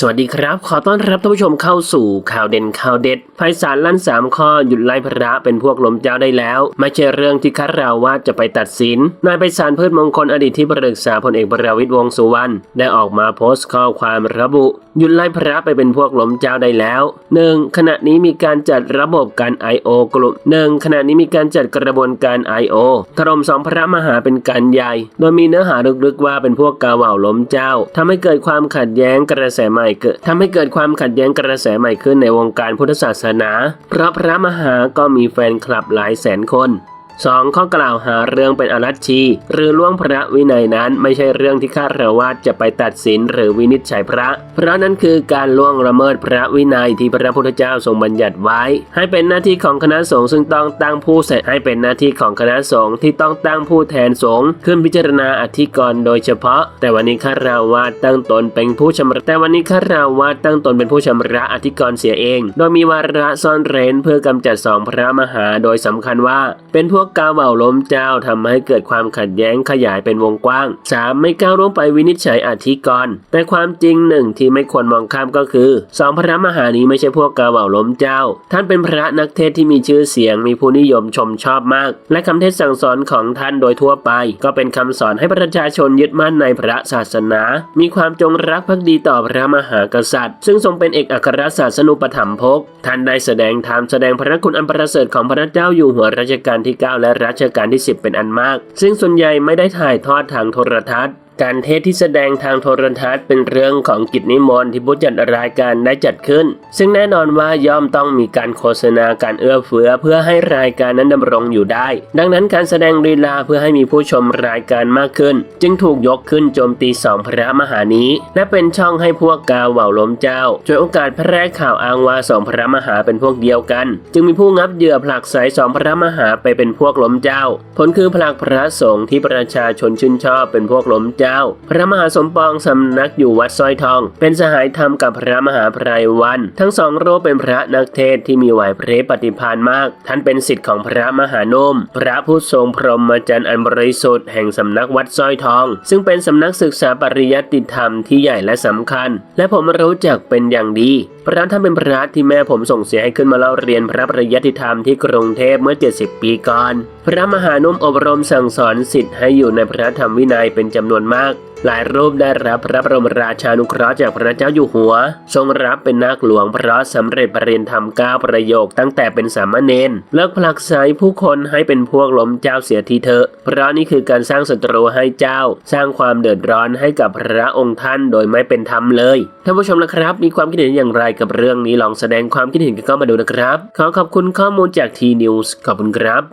สวัสดีครับ ขอต้อนรับท่านผู้ชมเข้าสู่ข่าวเด่นข่าวเด็ดไพศาลลั่นสามข้อหยุดไล่พระเป็นพวกลมเจ้าได้แล้ว ไม่ใช่เรื่องที่คดเราว่าจะไปตัดสิน นายไพศาลพืชมงคลอดีตที่ปรึกษาพลเอกประวิตรวงสุวรรณได้ออกมาโพสต์ข้อความระบุ หยุดไล่พระไปเป็นพวกล้มเจ้าได้แล้ว 1. ขณะนี้มีการจัดระบบการ I.O. กลุ่ม 1. ขณะนี้มีการจัดกระบวนการ I.O. ถล่มสองพระมหาเป็นการใหญ่ โดยมีเนื้อหาลึกๆว่าเป็นพวกกาเหว่าล้มเจ้าทำให้เกิดความขัดแย้งกระแสใหม่เกิดทำให้เกิดความขัดแย้งกระแสใหม่ขึ้นในวงการพุทธศาสนา เพราะพระมหาก็มีแฟนคลับหลายแสนคน 2. ข้อกล่าวหาเรื่องเป็นอรัชชี หรือล่วงพระวินัยนั้นไม่ใช่เรื่องที่ข้าระวาดจะไปตัดสินหรือวินิจฉัยพระ เพราะนั้นคือการล่วงละเมิดพระวินัยที่พระพุทธเจ้าทรงบัญญัติไว้ ให้เป็นหน้าที่ของคณะสงฆ์ซึ่งต้องตั้งผู้เสร็จให้เป็นหน้าที่ของคณะสงฆ์ที่ต้องตั้งผู้แทนสงฆ์ขึ้นพิจารณาอธิกรณ์โดยเฉพาะ แต่วันนี้ข้าราวาดตั้งตนเป็นผู้ชำระแต่วันนี้ข้าราวาดตั้งตนเป็นผู้ชำระอธิกรณ์เสียเอง โดยมีวาระซ่อนเร้นเพื่อกำจัดสองพระมหาโดยสำคัญว่า เป็นพวกกาเหว่าล้มเจ้าทำให้เกิดความขัดแย้งขยายเป็นวงกว้าง 3. ไม่ก้าวล่วงไปวินิจฉัยอธิกรณ์แต่ความจริงหนึ่งที่ไม่ควรมองข้ามก็คือสองพระมหานี้ไม่ใช่พวกกาเหว่าล้มเจ้า ท่านเป็นพระนักเทศที่มีชื่อเสียงมีผู้นิยมชมชอบมาก และคำเทศสั่งสอนของท่านโดยทั่วไป ก็เป็นคำสอนให้ประชาชนยึดมั่นในพระศาสนา มีความจงรักภักดีต่อพระมหากษัตริย์ ซึ่งทรงเป็นเอกอัครศาสนุปถัมภกท่านได้แสดงธรรมแสดงพระคุณอันประเสริฐของพระเจ้าอยู่หัวรัชกาลที่ 9และรัชกาลที่ 10 เป็นอันมาก ซึ่งส่วนใหญ่ไม่ได้ถ่ายทอดทางโทรทัศน์ การเทศที่แสดงทางโทรทัศน์เป็นเรื่องของกิจนิมนต์ที่ผู้จัดรายการได้จัดขึ้น ซึ่งแน่นอนว่าย่อมต้องมีการโฆษณาการเอื้อเฟื้อเพื่อให้รายการนั้นดำรงอยู่ได้ ดังนั้นการแสดงลีลาเพื่อให้มีผู้ชมรายการมากขึ้น จึงถูกยกขึ้นโจมตีสองพระมหานี้ และเป็นช่องให้พวกกาเหว่าล้มเจ้าช่วยโอกาสแพร่ข่าวอ้างว่าสองพระมหาเป็นพวกเดียวกัน จึงมีผู้งับเหยื่อผลักไสสองพระมหาไปเป็นพวกล้มเจ้า ผลคือผลักพระสงฆ์ที่ประชาชนชื่นชอบเป็นพวกล้มเจ้าพระมหาสมปองสำนักอยู่วัดสร้อยทอง เป็นสหายธรรมกับพระมหาไพรวัน ทั้งสองรูปเป็นพระนักเทศที่มีไหวพริบปฏิภาณมาก ท่านเป็นศิษย์ของพระมหานุ่มพระผู้ทรงพรหมจรรย์อันบริสุทธิ์แห่งสำนักวัดสร้อยทอง ซึ่งเป็นสำนักศึกษาปริยัติธรรมที่ใหญ่และสำคัญ และผมรู้จักเป็นอย่างดีพระท่านเป็นพระที่แม่ผมส่งเสียให้ขึ้นมาเล่าเรียนพระปริยัติธรรมที่กรุงเทพเมื่อ 70 ปีก่อน พระมหานุ่มอบรมสั่งสอนศิษย์ให้อยู่ในพระธรรมวินัยเป็นจำนวนมากหลายรูปได้รับพระบรมราชานุเคราะห์จากพระเจ้าอยู่หัว ทรงรับเป็นนาคหลวงเพราะสำเร็จปรริญญาธรรมเก้าประโยคตั้งแต่เป็นสามเณรเลิกผลักไสผู้คนให้เป็นพวกล้มเจ้าเสียทีเถอะ เพราะนี่คือการสร้างศัตรูให้เจ้า สร้างความเดือดร้อนให้กับพระองค์ท่านโดยไม่เป็นธรรมเลยท่านผู้ชมนะครับ มีความคิดเห็นอย่างไรกับเรื่องนี้ลองแสดงความคิดเห็นกันเข้ามาดูนะครับ ขอขอบคุณข้อมูลจากทีนิวส์ขอบคุณครับ